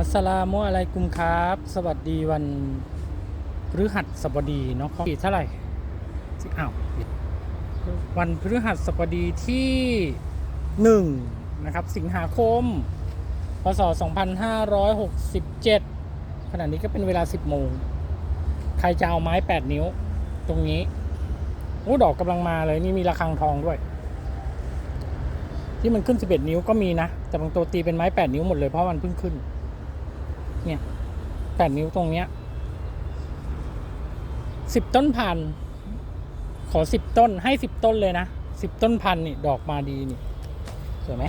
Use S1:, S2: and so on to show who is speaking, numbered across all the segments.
S1: อัสลามุอะลัยกุมครับ สวัสดีวันพฤหัสบดีเนาะปีเท่าไหร่สิอ้าววันพฤหัสบดีที่หนึ่งนะครับสิงหาคม พศ 2567 ขณะนี้ก็เป็นเวลา 10 โมง ใครจะเอาไม้ 8 นิ้ว ตรงนี้โอ้ดอกกำลังมาเลยนี่มีระฆังทองด้วย ที่มันขึ้น 11 นิ้วก็มีนะ แต่บางตัวตีเป็นไม้ 8 นิ้วหมดเลยเพราะมันเพิ่งขึ้น เนี่ยแปดนิ้วตรงเนี้ยสิบต้นพัน ขอสิบต้นให้สิบต้นเลยนะสิบต้นพันนี่ดอกมาดีนี่สวยไหม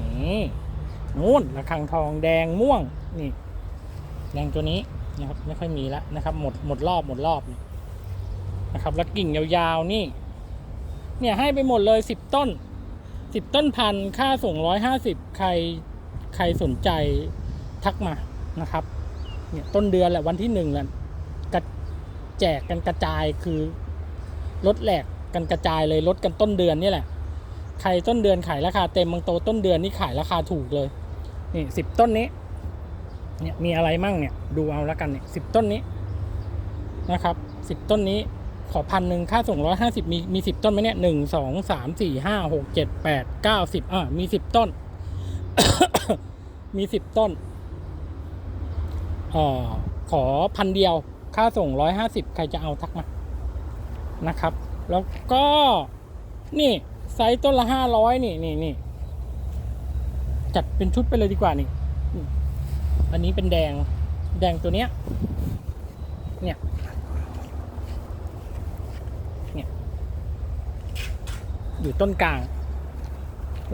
S1: นี่นู่นระฆังทองแดงม่วงนี่ แดงตัวนี้นะครับไม่ค่อยมีแล้วนะครับ หมดหมดรอบหมดรอบนี่นะครับแล้วกิ่งยาวๆนี่ เนี่ยให้ไปหมดเลยสิบต้นสิบต้นพันค่าส่งร้อยห้าสิบใครใครสนใจทักมา นะครับเนี่ยต้นเดือนแหละวันที่หนึ่งแหละกระแจกกันกระจายคือลดแหลกกันกระจายเลยลดกันต้นเดือนนี่แหละใครต้นเดือนขายราคาเต็มบางโตต้นเดือนนี่ขายราคาถูกเลยนี่สิบต้นนี้เนี่ยมีอะไรมั่งเนี่ยดูเอาล้วกันเนี่ยสิบต้นนี้นะครับสิบต้นนี้ขอพันหนึ่งค่าส่งร้อยห้าสิบมีมีสิบต้นไหมเนี่ยหนึ่งสองสามสี่ห้าหกเจ็ดแปดเก้าสิบอ่ามีสิบต้น มีสิบต้น ออขอพันเดียวค่าส่งร้อยห้าสิบใครจะเอาทักมานะครับ แล้วก็นี่ไซส์ต้นละห้าร้อยนี่นี่นี่จัดเป็นชุดไปเลยดีกว่านี่ อันนี้เป็นแดงแดงตัวเนี้ย เนี่ย เนี่ย อยู่ต้นกลาง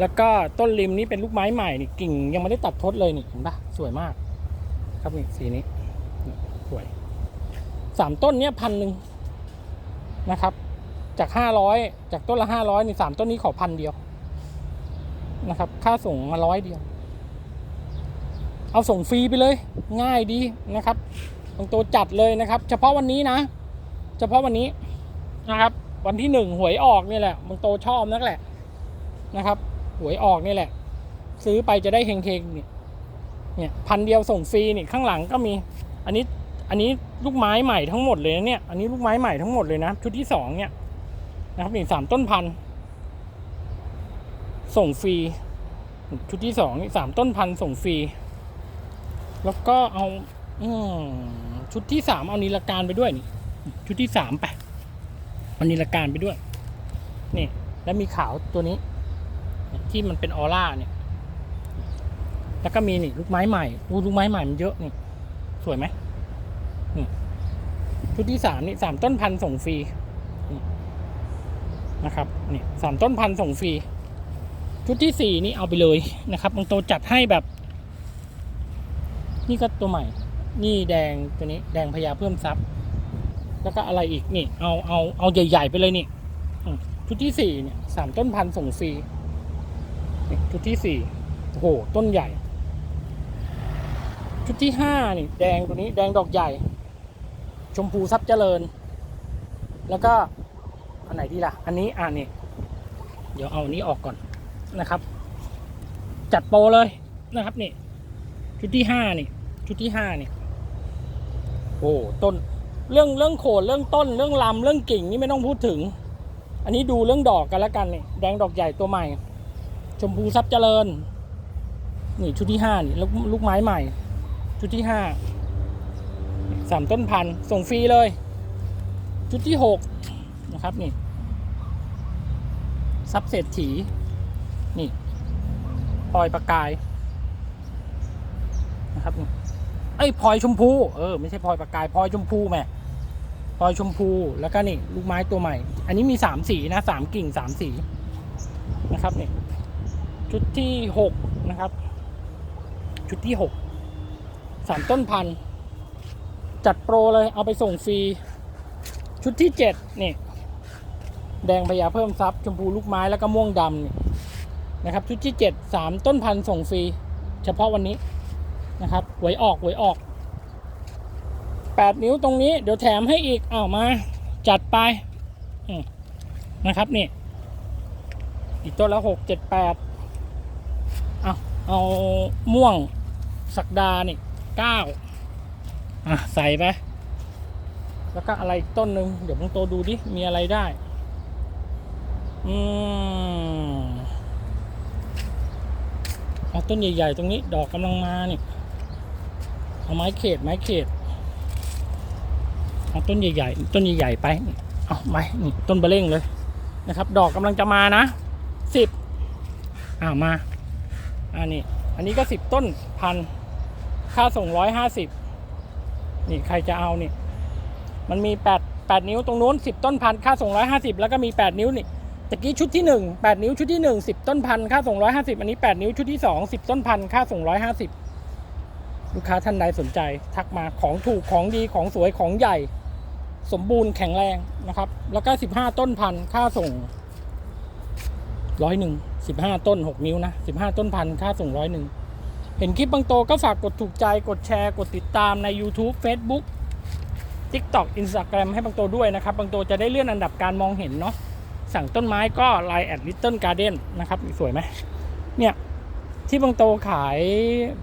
S1: แล้วก็ต้นริมนี้เป็นลูกไม้ใหม่นี่กิ่งยังไม่ได้ตัดทดเลยนี่เห็นปะสวยมาก ครับนี่สีนี้สวยสามต้นเนี้ยพันหนึ่งนะครับ จากห้าร้อยจากต้นละห้าร้อยนี่สามต้นนี้ขอพันเดียวนะครับ ค่าส่งมาร้อยเดียว เอาส่งฟรีไปเลย ง่ายดีนะครับบางตัวจัดเลยนะครับ เฉพาะวันนี้นะ เฉพาะวันนี้นะครับ วันที่หนึ่งหวยออกนี่แหละบางโตชอบนักแหละนะครับ หวยออกนี่แหละ ซื้อไปจะได้เฮงๆเนี่ย เนี่ยพันเดียวส่งฟรีนี่ข้างหลังก็มี อันนี้อันนี้ลูกไม้ใหม่ทั้งหมดเลยนะเนี่ยอันนี้ลูกไม้ใหม่ทั้งหมดเลยนะชุดที่สองเนี่ยนะครับนี่สามต้นพันส่งฟรีชุดที่สองนี่สามต้นพันส่งฟรีแล้วก็เอาอชุดที่สามเอานิลการไปด้วยนี่ชุดที่สามไปเอานิลการไปด้วยนี่แล้วมีขาวตัวนี้ ที่มันเป็นออร่าเนี่ย แล้วก็มีนี่ลูกไม้ใหม่อู้ลูกไม้ใหม่มันเยอะนี่ สวยไหมนี่ชุดที่สามนี่สามต้นพันธุ์ส่งฟรีนะครับนี่สามต้นพันธุ์ส่งฟรีชุดที่สี่นี่เอาไปเลยนะครับบางตัวจัดให้แบบ นี่ก็ตัวใหม่ นี่แดงตัวนี้ แดงพญาเพิ่มซับแล้วก็อะไรอีกนี่ เอาเอาเอาใหญ่ ๆ ไปเลยนี่ชุดที่สี่เนี่ยสามต้นพันธุ์ส่งฟรีชุดที่สี่โอ้โห ต้นใหญ่ ชุดที่ห้านี่แดงตัวนี้แดงดอกใหญ่ ชมพูซับเจริญ แล้วก็อันไหนดีล่ะ อันนี้อ่านี่เดี๋ยวเอาอันนี้ออกก่อนนะครับ จัดโปรเลยนะครับนี่ ชุดที่ห้านี่ ชุดที่ห้านี่โอ้ต้นเรื่องเรื่องโคนเรื่องต้นเรื่องลำเรื่องกิ่งนี่ไม่ต้องพูดถึง อันนี้ดูเรื่องดอกกันแล้วกันนี่แดงดอกใหญ่ตัวใหม่ ชมพูซับเจริญ นี่ชุดที่ห้านี่ลูกลูกไม้ใหม่ ชุดที่ห้าสามต้นพันธุ์ส่งฟรีเลย ชุดที่หกนะครับนี่ซับเศรษฐีนี่พลอยประกายนะครับนี่ไอ้พลอยชมพูเออไม่ใช่พลอยประกายพลอยชมพูแม่พลอยชมพูแล้วก็นี่ลูกไม้ตัวใหม่ อันนี้มีสามสีนะสามกิ่งสามสีนะครับนี่ชุดที่หกนะครับ ชุดที่หก สามต้นพันธุ์จัดโปรเลยเอาไปส่งฟรี ชุดที่เจ็ดนี่ แดงพญาเพิ่มซับชมพูลูกไม้แล้วก็ม่วงดำนี่นะครับ ชุดที่เจ็ดสามต้นพันธุ์ส่งฟรี เฉพาะวันนี้นะครับหวยออกหวยออกแปดนิ้วตรงนี้เดี๋ยวแถมให้อีกเอามา จัดไปนะครับนี่อีกต้นละหกเจ็ดแปดเอาเอาม่วงสักดานี่ เก้าอะ ใส่ไป แล้วก็อะไรอีกต้นหนึ่งเดี๋ยวมึงโตดูดิ มีอะไรได้ อืมเอาต้นใหญ่ๆ ตรงนี้ ดอกกำลังมาเนี่ยเอาไม้เขตไม้เขตเอาต้นใหญ่ๆ ต้นใหญ่ๆไป เอาไม้นี่ต้นเบลเล่งเลยนะครับ ดอกกำลังจะมานะสิบอ่ามาอันนี้ อันนี้ก็สิบต้นพัน ค่าส่งร้อยห้าสิบนี่ใครจะเอานี่ มันมีแปดแปดนิ้วตรงนู้นสิบต้นพันค่าส่งร้อยห้าสิบแล้วก็มีแปดนิ้วนี่ตะกี้ชุดที่หนึ่งแปดนิ้วชุดที่หนึ่งสิบต้นพันค่าส่งร้อยห้าสิบอันนี้แปดนิ้วชุดที่สองสิบต้นพันค่าส่งร้อยห้าสิบลูกค้าท่านใดสนใจ ทักมาของถูกของดีของสวยของใหญ่ สมบูรณ์แข็งแรงนะครับ แล้วก็สิบห้าต้นพันค่าส่งร้อยหนึ่งสิบห้าต้นหกนิ้วนะสิบห้าต้นพันค่าส่งร้อยหนึ่ง เห็นคลิปบางโตก็ฝากกดถูกใจกดแชร์ กดติดตามใน YouTube Facebook TikTok Instagram ให้บางโตด้วยนะครับ บางโตจะได้เลื่อนอันดับการมองเห็นเนาะสั่งต้นไม้ก็ Line at Little Garden นะครับสวยไหมเนี่ย ที่บางโตขาย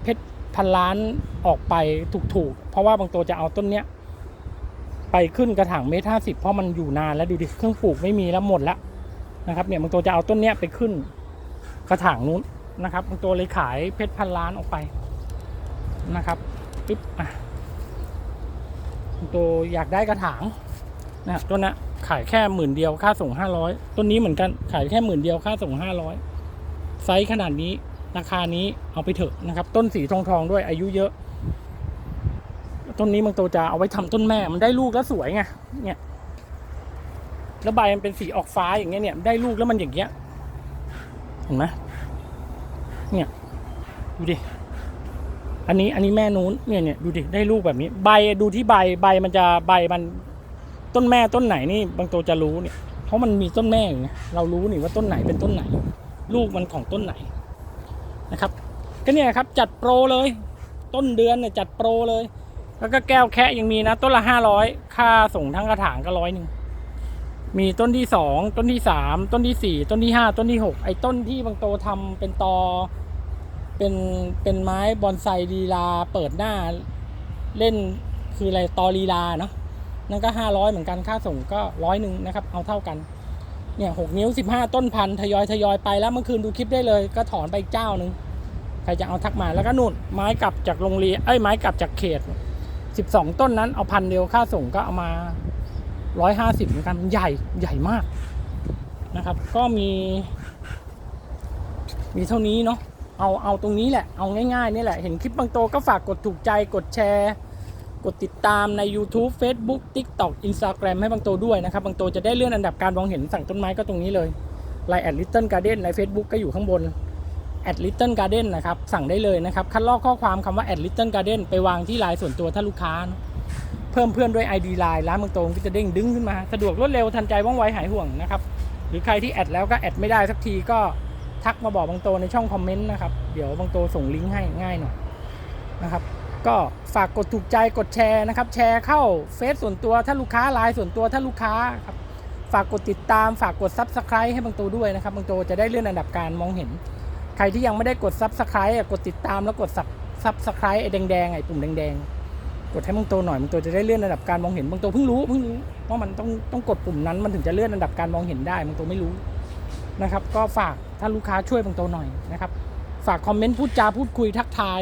S1: เพชรพันล้านออกไปถูกๆ เพราะว่าบางโตจะเอาต้นเนี้ย ไปขึ้นกระถางเมตรห้าสิบเพราะมันอยู่นานแล้วดูดิเครื่องปลูกไม่มีแล้วหมดแล้วนะครับเนี่ยบางโตจะเอาต้นเนี้ยไปขึ้นกระถางนู้น นะครับบางตัวเลยขายเพชรพันล้านออกไปนะครับปึ๊บอะบางตัวอยากได้กระถางนะต้นนะขายแค่หมื่นเดียวค่าส่งห้าร้อยต้นนี้เหมือนกันขายแค่หมื่นเดียวค่าส่งห้าร้อยไซส์ขนาดนี้ราคานี้เอาไปเถอะนะครับ ต้นสีทองทองด้วยอายุเยอะ ต้นนี้บางตัวจะเอาไว้ทำต้นแม่มันได้ลูกแล้วสวยไงเนี่ยแล้วใบมันเป็นสีออกฟ้าอย่างเงี้ยเนี่ยได้ลูกแล้วมันอย่างเงี้ยเห็นไหม เนี่ย ดูดิ อันนี้อันนี้แม่นู้นเนี่ยเนี่ยดูดิได้ลูกแบบนี้ ใบดูที่ใบใบมันจะใบมันต้นแม่ต้นไหนนี่บางตัวจะรู้เนี่ย เพราะมันมีต้นแม่อยู่ไงเรารู้นี่ว่าต้นไหนเป็นต้นไหน ลูกมันของต้นไหนนะครับ ก็เนี่ยครับจัดโปรเลย ต้นเดือนเนี่ยจัดโปรเลย แล้วก็แก้วแคะยังมีนะ ต้นละห้าร้อยค่าส่งทั้งกระถางก็ร้อยหนึ่ง มีต้นที่สองต้นที่สามต้นที่สี่ต้นที่ห้าต้นที่หกไอ้ต้นที่บางโตทำเป็นตอ เป็นเป็นไม้บอนไซลีลาเปิดหน้าเล่นคืออะไรตอลีลาเนาะนั่นก็ห้าร้อยเหมือนกันค่าส่งก็ร้อยหนึ่งนะครับ เอาเท่ากันเนี่ยหกนิ้วสิบห้าต้นพันทยอยทยอยไปแล้วเมื่อคืนดูคลิปได้เลย ก็ถอนไปอีกเจ้าหนึ่งใครจะเอาทักมาแล้วก็นู่นไม้กลับจากโรงเรียนเอ้ไม้กลับจากเขตสิบสองต้นนั้นเอาพันเดียวค่าส่งก็เอามา ร้อยห้าสิบเหมือนกันใหญ่ใหญ่มากนะครับ ก็มี มีเท่านี้เนาะเอาเอาตรงนี้แหละ เอาง่ายๆนี่แหละ เห็นคลิปบางโตก็ฝากกดถูกใจกดแชร์ กดติดตามใน YouTube Facebook TikTok Instagram ให้บางโตด้วยนะครับ บางโตจะได้เลื่อนอันดับการมองเห็นสั่งต้นไม้ก็ตรงนี้เลย Line at Little Garden ใน Facebook ก็อยู่ข้างบน at Little Garden นนะครับ สั่งได้เลยนะครับ คัดลอกข้อความคำว่า at Little Garden ไปวางที่ไลน์ส่วนตัวถ้าลูกค้า เพิ่มเพื่อนด้วย ID Line ร้านบางตรงก็จะเด้งดึงขึ้นมา สะดวกรวดเร็วทันใจว่องไวหายห่วงนะครับ หรือใครที่แอดแล้วก็แอดไม่ได้สักทีก็ทักมาบอกบางโตในช่องคอมเมนต์นะครับ เดี๋ยวบางโตส่งลิงก์ให้ง่ายหน่อยนะครับ ก็ฝากกดถูกใจกดแชร์นะครับ แชร์เข้าเฟซส่วนตัวถ้าลูกค้าไลน์ส่วนตัวถ้าลูกค้าครับฝากกดติดตามฝากกด Subscribe ให้บางโตด้วยนะครับบางโตจะได้เลื่อนอันดับการมองเห็น ใครที่ยังไม่ได้กด Subscribe กดติดตามแล้วกด Subscribe ไอ้แดงๆไอ้ปุ่มแดงๆ กดให้บางโตหน่อยบางโตจะได้เลื่อนอันดับการมองเห็นบางโตเพิ่งรู้เพิ่งรู้ว่ามันต้องต้องกดปุ่มนั้นมันถึงจะเลื่อนอันดับการมองเห็นได้บางโตไม่รู้นะครับ ก็ฝากถ้าลูกค้าช่วยบางโตหน่อยนะครับ ฝากคอมเมนต์พูดจาพูดคุยทักทาย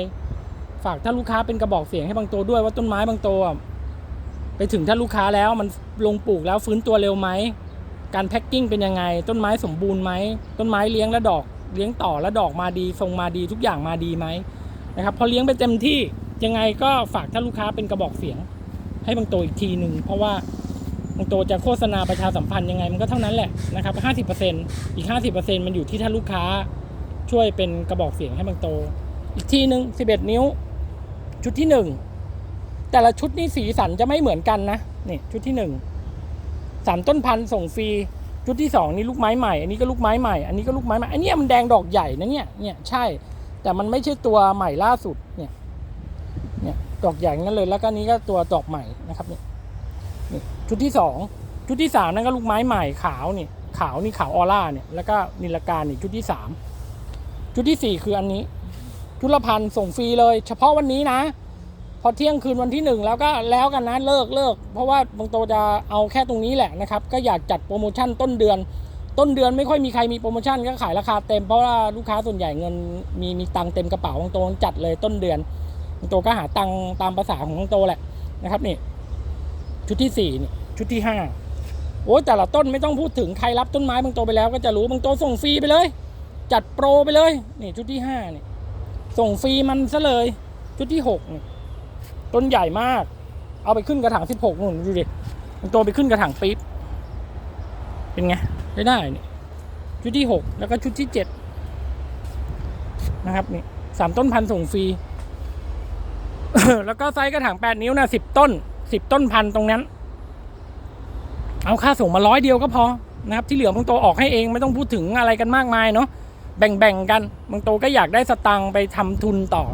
S1: ฝากถ้าลูกค้าเป็นกระบอกเสียงให้บางโตด้วยว่าต้นไม้บางโตไปถึงถ้าลูกค้าแล้วมันลงปลูกแล้วฟื้นตัวเร็วไหมการแพ็คกิ้งเป็นยังไง ต้นไม้สมบูรณ์ไหมต้นไม้เลี้ยงแล้วดอก เลี้ยงต่อแล้วดอกมาดีทรงมาดีทุกอย่างมาดีไหมนะครับพอเลี้ยงไปเต็มที่ ยังไงก็ฝากถ้าลูกค้าเป็นกระบอกเสียง ให้บางโตอีกทีหนึ่งเพราะว่าบางโตจะโฆษณาประชาสัมพันธ์ยังไงมันก็เท่านั้นแหละนะครับห้าสิบเปอร์เซ็นอีกห้าสิบเปอร์เซ็นมันอยู่ที่ถ้าลูกค้าช่วยเป็นกระบอกเสียงให้บางโตอีกทีหนึ่งสิบเอ็ดนิ้ว ชุดที่หนึ่งแต่ละชุดนี่สีสันจะไม่เหมือนกันนะนี่ชุดที่หนึ่งสามต้นพันธุ์ส่งฟรีชุดที่สองนี่ลูกไม้ใหม่อันนี้ก็ลูกไม้ใหม่อันนี้ก็ลูกไม้ใหม่อันนี้มันแดงดอกใหญ่นะเนี่ยเนี่ยใช่แต่มันไม่ใช่ตัวใหม่ล่าสุดเนี่ย ดอกใหญ่งั้นเลย แล้วก็นี้ก็ตัวดอกใหม่นะครับเนี่ยนี่ชุดที่สองชุดที่สามนั่นก็ลูกไม้ใหม่ขาวนี่ขาวนี่ขาวออร่าเนี่ยแล้วก็นิลการนี่ชุดที่สามชุดที่สี่คืออันนี้ ชุดละพันส่งฟรีเลย เฉพาะวันนี้นะ พอเที่ยงคืนวันที่หนึ่งแล้วก็แล้วกันนะเลิกเลิกเพราะว่าบางโตจะเอาแค่ตรงนี้แหละนะครับ ก็อยากจัดโปรโมชั่นต้นเดือน ต้นเดือนไม่ค่อยมีใครมีโปรโมชั่นก็ขายราคาเต็มเพราะว่าลูกค้าส่วนใหญ่เงินมีมีตังเต็มกระเป๋าบางโตจัดเลยต้นเดือน บางโตก็หาตังตามภาษาของบางโตแหละนะครับนี่ ชุดที่สี่นี่ชุดที่ห้าโอ้แต่ละต้นไม่ต้องพูดถึงใครรับต้นไม้บางโตไปแล้วก็จะรู้บางโตส่งฟรีไปเลย จัดโปรไปเลยนี่ชุดที่ห้านี่ส่งฟรีมันซะเลย ชุดที่หกนี่ต้นใหญ่มาก เอาไปขึ้นกระถางสิบหกนู่นดูดิบางโตไปขึ้นกระถางปี๊บเป็นไงได้ได้นี่ชุดที่หกแล้วก็ชุดที่เจ็ดนะครับนี่สามต้นพันส่งฟรี แล้วก็ไซส์กระถางแปดนิ้วนะสิบต้นสิบต้นพันตรงนั้น เอาค่าส่งมาร้อยเดียวก็พอนะครับที่เหลือบางโตออกให้เองไม่ต้องพูดถึงอะไรกันมากมายเนาะแบ่งๆกันบางโตก็อยากได้สตังค์ไปทำทุนต่อ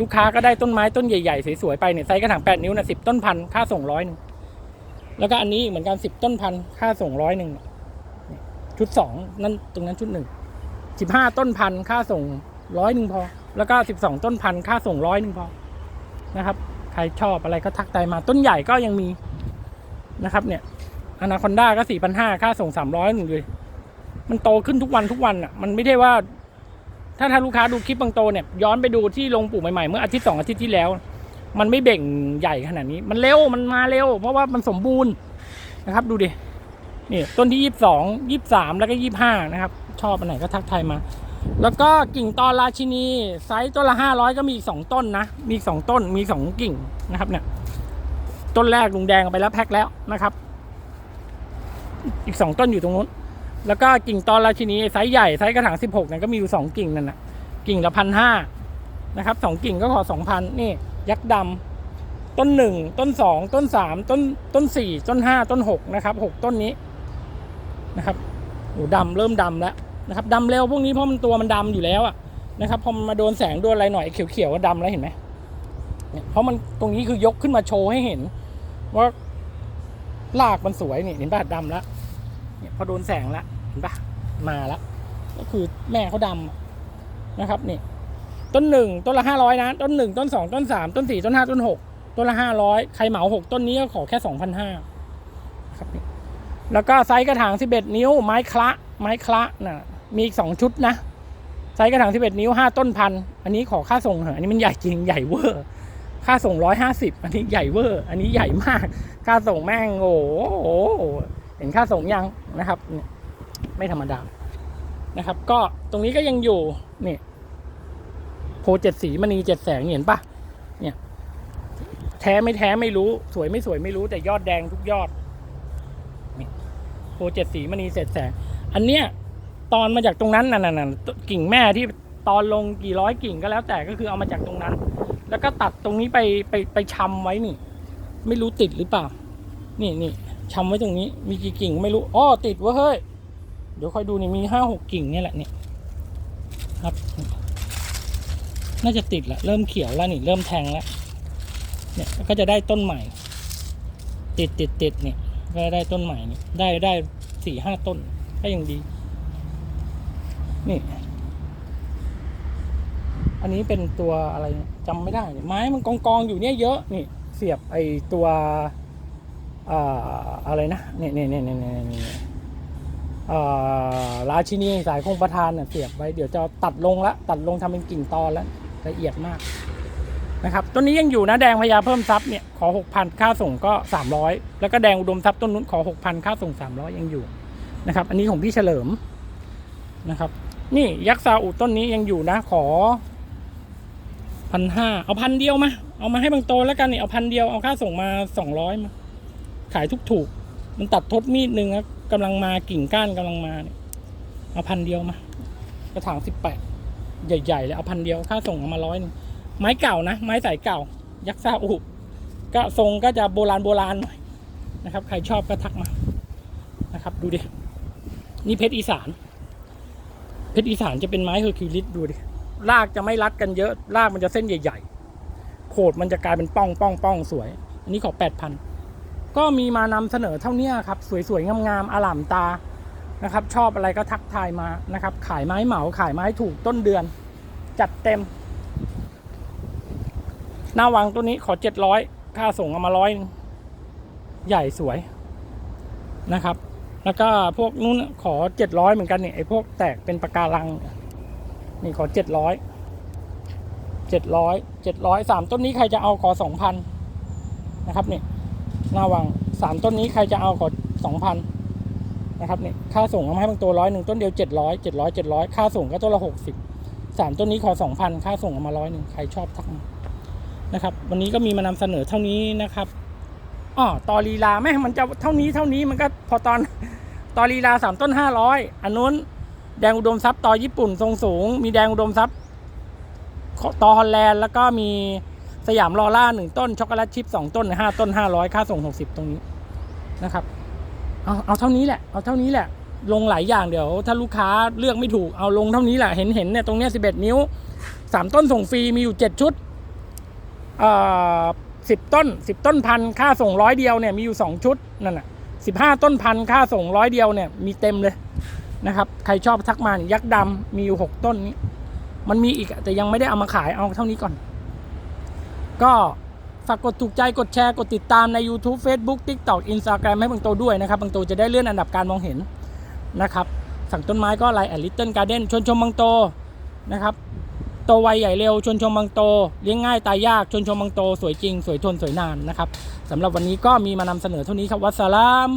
S1: ลูกค้าก็ได้ต้นไม้ต้นใหญ่ๆสวยๆไปเนี่ยไซส์กระถางแปดนิ้วนะสิบต้นพันค่าส่งร้อยหนึ่งแล้วก็อันนี้เหมือนกันสิบต้นพันค่าส่งร้อยหนึ่งชุดสองนั่นตรงนั้นชุดหนึ่งสิบห้าต้นพันค่าส่งร้อยหนึ่งพอ แล้วก็สิบสองต้นพันค่าส่งร้อยหนึ่งพอ นะครับ ใครชอบอะไรก็ทักไตมาต้นใหญ่ก็ยังมีนะครับเนี่ยอนาคอนด้าก็สี่พันห้าค่าส่งสามร้อยหนึ่งเลย มันโตขึ้นทุกวันทุกวันอะ มันไม่ได้ว่า ถ้าถ้าลูกค้าดูคลิปบางโตเนี่ย ย้อนไปดูที่ลงปลูกใหม่ๆ เมื่ออาทิตย์สองอาทิตย์ที่แล้ว มันไม่เบ่งใหญ่ขนาดนี้ มันเร็ว มันมาเร็ว เพราะว่ามันสมบูรณ์นะครับ ดูดิ นี่ต้นที่ยี่สิบสองยี่สิบสามแล้วก็ยี่สิบห้านะครับ ชอบอันไหนก็ทักทายมา แล้วก็กิ่งตอนราชินี ไซส์ต้นละห้าร้อยก็มีอีกสองต้นนะ มีสองต้นมีสองกิ่งนะครับเนี่ย ต้นแรกลุงแดงไปแล้วแพ็คแล้วนะครับ อีกสองต้นอยู่ตรงนู้น แล้วก็กิ่งตอนราชินีไซส์ใหญ่ไซส์กระถางสิบหกเนี่ยก็มีอยู่สองกิ่งนั่นนะกิ่งละพันห้านะครับสองกิ่งก็ขอสองพันนี่ ยักษ์ดำต้นหนึ่งต้นสองต้นสามต้นต้นสี่ต้นห้าต้นหกนะครับหกต้นนี้นะครับโอ้ดำเริ่มดำแล้ว นะครับดำเร็วพวกนี้เพราะมันตัวมันดำอยู่แล้วอะนะครับพอมันมาโดนแสงโดนอะไรหน่อยเขียวๆก็ดำแล้วเห็นไหมเนี่ยเพราะมันตรงนี้คือยกขึ้นมาโชว์ให้เห็น ว่ารากมันสวยนี่เห็นป่ะดำแล้วเนี่ยพอโดนแสงแล้วเห็นปะมาแล้วก็คือแม่เขาดำอะนะครับนี่ต้นหนึ่งต้นละห้าร้อยนะ ต้นหนึ่งต้นสองต้นสามต้นสี่ต้นห้าต้นหกต้นละห้าร้อยใครเหมาหกต้นนี้ก็ขอแค่สองพันห้าครับนี่แล้วก็ไซส์กระถางสิบเอ็ดนิ้วไม้คละไม้คละน่ะ มีอีกสองชุดนะไซส์กระถางสิบเอ็ดนิ้วห้าต้นพัน อันนี้ขอค่าส่งเหอะอันนี้มันใหญ่จริงใหญ่เวอร์ ค่าส่งร้อยห้าสิบอันนี้ใหญ่เวอร์ อันนี้ใหญ่มาก ค่าส่งแม่งโอ้โหเห็นค่าส่งยังนะครับ ไม่ธรรมดานะครับ ก็ตรงนี้ก็ยังอยู่นี่โพเจ็ดสีมณีเจ็ดแสงเห็นปะเนี่ยแท้ไม่แท้ไม่รู้สวยไม่สวยไม่รู้แต่ยอดแดงทุกยอดโพเจ็ดสีมณีเจ็ดแสง อันเนี้ย ตอนมาจากตรงนั้นน่ะน่น่ะกิ่งแม่ที่ตอนลงกี่ร้อยกิ่งก็แล้วแต่ก็คือเอามาจากตรงนั้น แล้วก็ตัดตรงนี้ไปไปไปชำไว้นี่ ไม่รู้ติดหรือเปล่า นี่นี่ชำไว้ตรงนี้ มีกี่กิ่งไม่รู้อ้อติดเวะเฮ้ยเดี๋ยวค่อยดูนี่มีห้าหกกิ่งนี่แหละนี่ครับ น่าจะติดละเริ่มเขียวแล้วนี่ เริ่มแทงแล้วเนี่ยก็จะได้ต้นใหม่ ติดติดติดเนี่ยก็ได้ต้นใหม่นี่ได้ได้สี่ห้าต้นก็ยังดี นี่ อันนี้เป็นตัวอะไรจำไม่ได้เนี่ยไม้มันกองกองอยู่เนี่ยเยอะ นี่ เสียบไอตัวอ่าอะไรนะเนี่ยเนี่ยเนี่ยเนี่ยเนี่ยเนี่ยอ่าราชินีสายคงประทานเนี่ยเสียบไว้ เดี๋ยวจะตัดลงละตัดลงทำเป็นกิ่งตอนแล้วละเอียดมากนะครับต้นนี้ยังอยู่นะแดงพญาเพิ่มทรัพย์เนี่ยขอหกพันค่าส่งก็สามร้อยแล้วก็แดงอุดมทรัพย์ต้นนู้นขอหกพันค่าส่งสามร้อยยังอยู่นะครับ อันนี้ของพี่เฉลิมนะครับ นี่ยักษ์ซาอุต้นนี้ยังอยู่นะ ขอพันห้าเอาพันเดียวมา เอามาให้บางโตแล้วกันนี่เอาพันเดียวเอาค่าส่งมาสองร้อยมา ขายทุกถูก มันตัดทดมีดหนึ่งครับกำลังมากิ่งก้านกำลังมาเนี่ยเอาพันเดียวมา กระถางสิบแปดใหญ่ๆเลยเอาพันเดียวค่าส่งเอามาร้อยหนึงไม้เก่านะ ไม้สายเก่า ยักษ์ซาอุก็ทรงก็จะโบราณโบราณหน่อยนะครับ ใครชอบก็ทักมานะครับ ดูดิ นี่เพชรอีสาน เพชรอีสานจะเป็นไม้เฮอร์คิวลิสดูดิรากจะไม่รัดกันเยอะรากมันจะเส้นใหญ่ ๆ โขดมันจะกลายเป็นป้องป้องป้องสวย อันนี้ขอแปดพันก็มีมานำเสนอเท่านี้ครับ สวยๆงามๆอลามตานะครับ ชอบอะไรก็ทักทายมานะครับ ขายไม้เหมาขายไม้ถูกต้นเดือน จัดเต็ม หน้าวังตัวนี้ขอเจ็ดร้อยค่าส่งเอามาร้อยใหญ่สวยนะครับ แล้วก็พวกนู้นขอเจ็ดร้อยเหมือนกันเนี่ยไอ้พวกแตกเป็นปากการัง นี่ขอเจ็ดร้อยเจ็ดร้อยเจ็ดร้อยสามต้นนี้ใครจะเอาขอสองพันนะครับเนี่ยหน้าวังสามต้นนี้ใครจะเอาขอสองพันนะครับเนี่ยค่าส่งเอามาให้บางตัวร้อยหนึ่งต้นเดียวเจ็ดร้อยเจ็ดร้อยเจ็ดร้อยค่าส่งก็ต้นละหกสิบสามต้นนี้ขอสองพันค่าส่งเอามาร้อยหนึ่งใครชอบทักนะครับ วันนี้ก็มีมานำเสนอเท่านี้นะครับ อ๋อต่อลีลาแม่มันจะเท่านี้เท่านี้มันก็พอตอนต่อลีลาสามต้นห้าร้อยอันนู้นแดงอุดมทรัพย์ต่อญี่ปุ่นทรงสูง มีแดงอุดมทรัพย์ต่อฮอลแลนด์แล้วก็มีสยามลอล่าหนึ่งต้นช็อกโกแลตชิพสองต้นห้าต้นห้าร้อยค่าส่งหกสิบตรงนี้นะครับเอาเอาเท่านี้แหละเอาเท่านี้แหละ ลงหลายอย่างเดี๋ยว ถ้าลูกค้าเลือกไม่ถูกเอาลงเท่านี้แหละเห็นเห็นเนี่ยตรงเนี้ยสิบเอ็ดนิ้วสามต้นส่งฟรีมีอยู่เจ็ดชุดอ่อ สิบต้นสิบต้นพันค่าส่งร้อยเดียวเนี่ยมีอยู่สองชุดนั่นน่ะสิบห้าต้นพันค่าส่งร้อยเดียวเนี่ยมีเต็มเลยนะครับใครชอบทักมาเนี่ยยักษ์ดำมีอยู่หกต้นนี้ มันมีอีกแต่ยังไม่ได้เอามาขายเอาเท่านี้ก่อน ก็ฝากกดถูกใจกดแชร์กดติดตามใน YouTube Facebook TikTok Instagram ให้บางโตด้วยนะครับบางโตจะได้เลื่อนอันดับการมองเห็นนะครับ สั่งต้นไม้ก็ไลน์แอดลิตเติ้ลการ์เด้นชวนชมบางโตนะครับ โตไวใหญ่เร็วชนชมบางโตเลี้ยงง่ายตายยากชนชมบางโต สวยจริง สวยทนสวยนานนะครับสำหรับวันนี้ก็มีมานำเสนอเท่านี้ครับวัสสลาม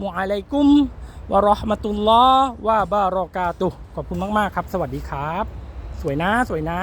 S1: มุอะลัยกุมวะราะห์มะตุลลอฮ์วะบารอกาตุขอบคุณมาก ๆ ครับ สวัสดีครับ สวยนะ สวยนะ